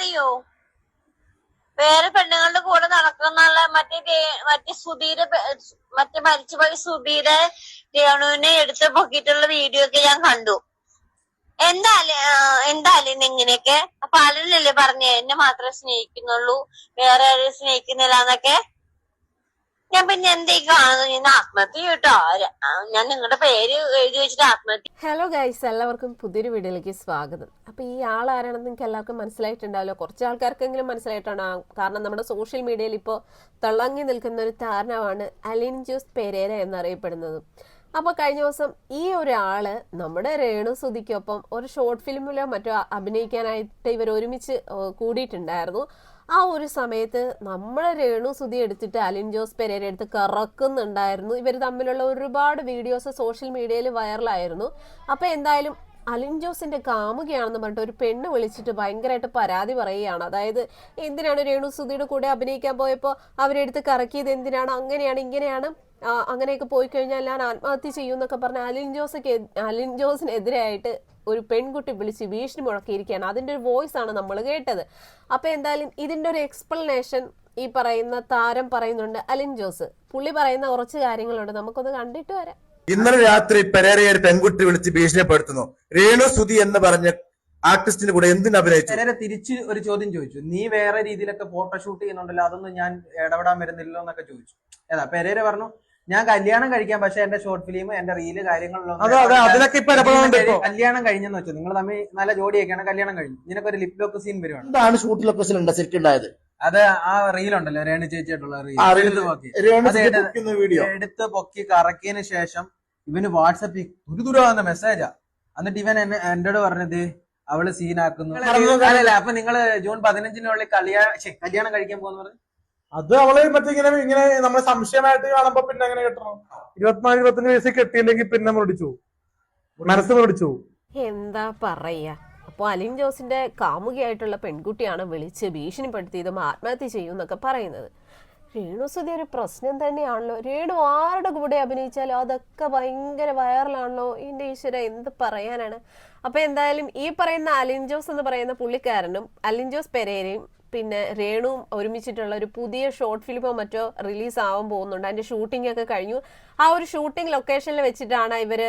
അറിയോ? വേറെ പെണ്ണുങ്ങളുടെ കൂടെ നടക്കുന്ന മറ്റേ മറ്റേ സുധീര മറ്റേ മരിച്ചുപോയ സുധീര രേണുവിനെ എടുത്ത് പൊക്കിയിട്ടുള്ള വീഡിയോ ഒക്കെ ഞാൻ കണ്ടു. എന്തായാലും എന്തായാലും ഇങ്ങനെയൊക്കെ? അപ്പൊ അലനല്ലേ പറഞ്ഞേ? എന്നെ മാത്രമേ സ്നേഹിക്കുന്നുള്ളൂ. വേറെ ആരും സ്നേഹിക്കുന്നില്ല എന്നൊക്കെ? ഞാൻ പിന്നെ എന്തേ ആത്മഹത്യ ഞാൻ നിങ്ങളുടെ പേര് എഴുതി വെച്ചിട്ട് ആത്മഹത്യ ഹലോ ഗൈസ് എല്ലാവർക്കും പുതിയൊരു വീഡിയോയിലേക്ക് സ്വാഗതം. അപ്പൊ ഈ ആൾ ആരാണെന്ന് നിങ്ങൾക്ക് എല്ലാവർക്കും മനസ്സിലായിട്ടുണ്ടാവില്ല. കുറച്ച് ആൾക്കാർക്കെങ്കിലും മനസ്സിലായിട്ടാണ് കാരണം നമ്മുടെ സോഷ്യൽ മീഡിയയിൽ ഇപ്പോൾ തിളങ്ങി നിൽക്കുന്ന ഒരു താരണമാണ് അലിൻ ജ്യൂസ് പെരേര എന്നറിയപ്പെടുന്നത്. അപ്പോൾ കഴിഞ്ഞ ദിവസം ഈ ഒരാൾ നമ്മുടെ രേണു സുധിക്കൊപ്പം ഒരു ഷോർട്ട് ഫിലിമിലോ മറ്റോ അഭിനയിക്കാനായിട്ട് ഇവർ ഒരുമിച്ച് കൂടിയിട്ടുണ്ടായിരുന്നു. ആ ഒരു സമയത്ത് നമ്മളെ രേണു സുധി എടുത്തിട്ട് അലിൻ ജോസ് പെരേര എടുത്ത് കറക്കുന്നുണ്ടായിരുന്നു. ഇവർ തമ്മിലുള്ള ഒരുപാട് വീഡിയോസ് സോഷ്യൽ മീഡിയയിൽ വൈറലായിരുന്നു അപ്പോൾ എന്തായാലും അലിൻ ജോസിന്റെ കാമുകയാണെന്ന് പറഞ്ഞിട്ട് ഒരു പെണ്ണ് വിളിച്ചിട്ട് ഭയങ്കരമായിട്ട് പരാതി പറയുകയാണ്. അതായത് എന്തിനാണ് രേണു സുധിയുടെ കൂടെ അഭിനയിക്കാൻ പോയപ്പോൾ അവരെടുത്ത് കറക്കിയത്? എന്തിനാണ്? അങ്ങനെയാണ് ഇങ്ങനെയാണ് അങ്ങനെയൊക്കെ പോയി കഴിഞ്ഞാൽ ഞാൻ ആത്മഹത്യ ചെയ്യും എന്നൊക്കെ പറഞ്ഞ അലിൻ ജോസൊക്കെ അലിൻ ജോസിനെതിരായിട്ട് ഒരു പെൺകുട്ടി വിളിച്ച് ഭീഷണി മുഴക്കിയിരിക്കുകയാണ്. അതിന്റെ ഒരു വോയിസ് ആണ് നമ്മൾ കേട്ടത്. അപ്പൊ എന്തായാലും ഇതിന്റെ ഒരു എക്സ്പ്ലനേഷൻ ഈ പറയുന്ന താരം പറയുന്നുണ്ട് അലിൻ ജോസ്. പുള്ളി പറയുന്ന കുറച്ച് കാര്യങ്ങളുണ്ട്. നമുക്കൊന്ന് കണ്ടിട്ട് വരാം. ഇന്നലെ രാത്രി പെരേരയെ ഒരു പെൺകുട്ടി വിളിച്ച് ഭീഷണിപ്പെടുത്തുന്നു. രേണു സുതി എന്ന് പറഞ്ഞ ആർട്ടിസ്റ്റിന് കൂടെ എന്തിനു അഭിനയിച്ചു? ചിലരെ തിരിച്ച് ഒരു ചോദ്യം ചോദിച്ചു. നീ വേറെ രീതിയിലൊക്കെ ഫോട്ടോഷൂട്ട് ചെയ്യുന്നുണ്ടല്ലോ അതൊന്നും ഞാൻ ഇടപെടാൻ വരുന്നില്ലല്ലോ എന്നൊക്കെ ചോദിച്ചു. ഏതാ പെരേര പറഞ്ഞു ഞാൻ കല്യാണം കഴിക്കാം പക്ഷെ എന്റെ ഷോർട്ട് ഫിലിം എന്റെ റീൽ കാര്യങ്ങളിലൊന്നും കല്യാണം കഴിഞ്ഞെന്ന് വെച്ചു. നിങ്ങൾ തമ്മിൽ നല്ല ജോഡിയൊക്കെയാണ് കല്യാണം കഴിഞ്ഞു. നിനക്ക് ഒരു ലിപ് ലോക്ക് സീൻ വരുവാണ്. എന്താണ് ഷൂട്ട് ലൊക്കേഷൻ ഉണ്ട് ശരിക്കും ഉണ്ടായത്? അത് ആ റീൽ ഉണ്ടല്ലോ രേണു ചേച്ചിയായിട്ടുള്ള റീൽ. എടുത്ത് സുധി വീഡിയോ എടുത്ത് പൊക്കി കറക്കിയതിന് ശേഷം ഇവന് വാട്സപ്പിൽ തുരുതുരാന്ന മെസ്സേജാ എന്നിട്ട് ഇവൻ എന്നെ എന്നോട് പറഞ്ഞത് അവൾ സീനാക്കുന്നു അല്ലല്ല അപ്പൊ നിങ്ങൾ ജൂൺ പതിനഞ്ചിനുള്ളിൽ കല്യാണം കഴിക്കാൻ പോകുന്ന പറഞ്ഞു അത് അവൾ മറ്റേ ഇങ്ങനെ ഇങ്ങനെ നമ്മളെ സംശയമായിട്ട് കാണുമ്പോ പിന്നെ അങ്ങനെ കെട്ടണം? ഇരുപത്തിനാല് ഇരുപത്തഞ്ച് വയസ്സിൽ കെട്ടിയില്ലെങ്കിൽ പിന്നെ മുടിച്ചു മനസ്സ് മുടിച്ചു എന്താ പറയാ? അപ്പോൾ അലിൻ ജോസിന്റെ കാമുകിയായിട്ടുള്ള പെൺകുട്ടിയാണ് വിളിച്ച് ഭീഷണിപ്പെടുത്തിയതും ആത്മഹത്യ ചെയ്യും എന്നൊക്കെ പറയുന്നത്. രേണു സുധി ഒരു പ്രശ്നം തന്നെയാണല്ലോ. രേണു ആരുടെ കൂടെ അഭിനയിച്ചാലും അതൊക്കെ ഭയങ്കര വൈറലാണല്ലോ. എന്റെ ഈശ്വര എന്ത് പറയാനാണ്? അപ്പൊ എന്തായാലും ഈ പറയുന്ന അലിൻ ജോസ് എന്ന് പറയുന്ന പുള്ളിക്കാരനും അലിൻ ജോസ് പെരേരയും പിന്നെ രേണുവും ഒരുമിച്ചിട്ടുള്ള ഒരു പുതിയ ഷോർട്ട് ഫിലിമോ മറ്റോ റിലീസ് ആവാൻ പോകുന്നുണ്ട്. അതിന്റെ ഷൂട്ടിംഗ് ഒക്കെ കഴിഞ്ഞു. ആ ഒരു ഷൂട്ടിംഗ് ലൊക്കേഷനിൽ വെച്ചിട്ടാണ് ഇവർ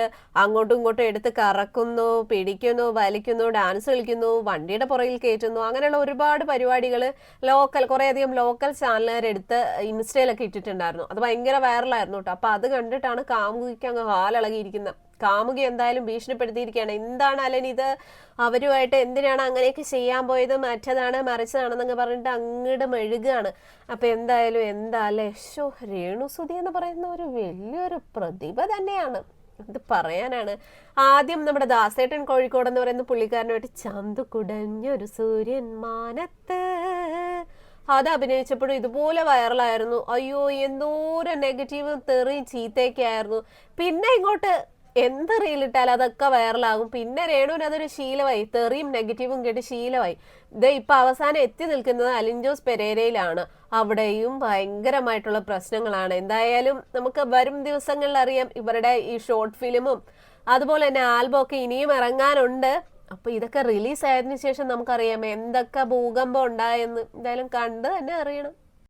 അങ്ങോട്ടും ഇങ്ങോട്ടും എടുത്ത് കറക്കുന്നു പിടിക്കുന്നു വലിക്കുന്നു ഡാൻസ് കളിക്കുന്നു വണ്ടിയുടെ പുറകിൽ കയറ്റുന്നു അങ്ങനെയുള്ള ഒരുപാട് പരിപാടികൾ ലോക്കൽ കുറേയധികം ലോക്കൽ ചാനലുകാരെടുത്ത് ഇൻസ്റ്റയിലൊക്കെ ഇട്ടിട്ടുണ്ടായിരുന്നു. അത് ഭയങ്കര വൈറലായിരുന്നു കേട്ടോ. അപ്പൊ അത് കണ്ടിട്ടാണ് കാമുകിക്ക് അങ്ങ് ഹാലിളകിയിരിക്കുന്നത് കാമുകി എന്തായാലും ഭീഷണിപ്പെടുത്തിയിരിക്കുകയാണ്. എന്താണ് അലൻ ഇത്? അവരുമായിട്ട് എന്തിനാണ് അങ്ങനെയൊക്കെ ചെയ്യാൻ പോയത്? മറ്റതാണ് മറിച്ചതാണെന്നൊക്കെ പറഞ്ഞിട്ട് അങ്ങോട്ട് മെഴുകാണ്. അപ്പൊ എന്തായാലും എന്താ അല്ലേ? ഷോ രേണുസുതി എന്ന് പറയുന്ന ഒരു വലിയൊരു പ്രതിഭ തന്നെയാണ്. ഇത് പറയാനാണ്. ആദ്യം നമ്മുടെ ദാസേട്ടൻ കോഴിക്കോട് എന്ന് പറയുന്ന പുള്ളിക്കാരനുമായിട്ട് ചന്തു കുടഞ്ഞൊരു സൂര്യൻ മാനത്ത്. അത് അഭിനയിച്ചപ്പോഴും ഇതുപോലെ വൈറലായിരുന്നു. അയ്യോ എന്തോരം നെഗറ്റീവ് തെറി ചീത്തയൊക്കെ ആയിരുന്നു. പിന്നെ ഇങ്ങോട്ട് എന്ത് റീലിട്ടാലും അതൊക്കെ വൈറലാകും പിന്നെ രേണുവിന് അതൊരു ശീലമായി. തെറിയും നെഗറ്റീവും കേട്ട് ശീലമായി. ഇത് ഇപ്പൊ അവസാനം എത്തി നിൽക്കുന്നത് അലിൻജോസ് പെരേരയിലാണ്. അവിടെയും ഭയങ്കരമായിട്ടുള്ള പ്രശ്നങ്ങളാണ്. എന്തായാലും നമുക്ക് വരും ദിവസങ്ങളിൽ അറിയാം ഇവരുടെ ഈ ഷോർട്ട് ഫിലിമും അതുപോലെ തന്നെ ആൽബം ഒക്കെ ഇനിയും ഇറങ്ങാനുണ്ട്. അപ്പൊ ഇതൊക്കെ റിലീസ് ആയതിനു ശേഷം നമുക്കറിയാം എന്തൊക്കെ ഭൂകമ്പം ഉണ്ടായെന്ന്. എന്തായാലും കണ്ട് തന്നെ അറിയണം.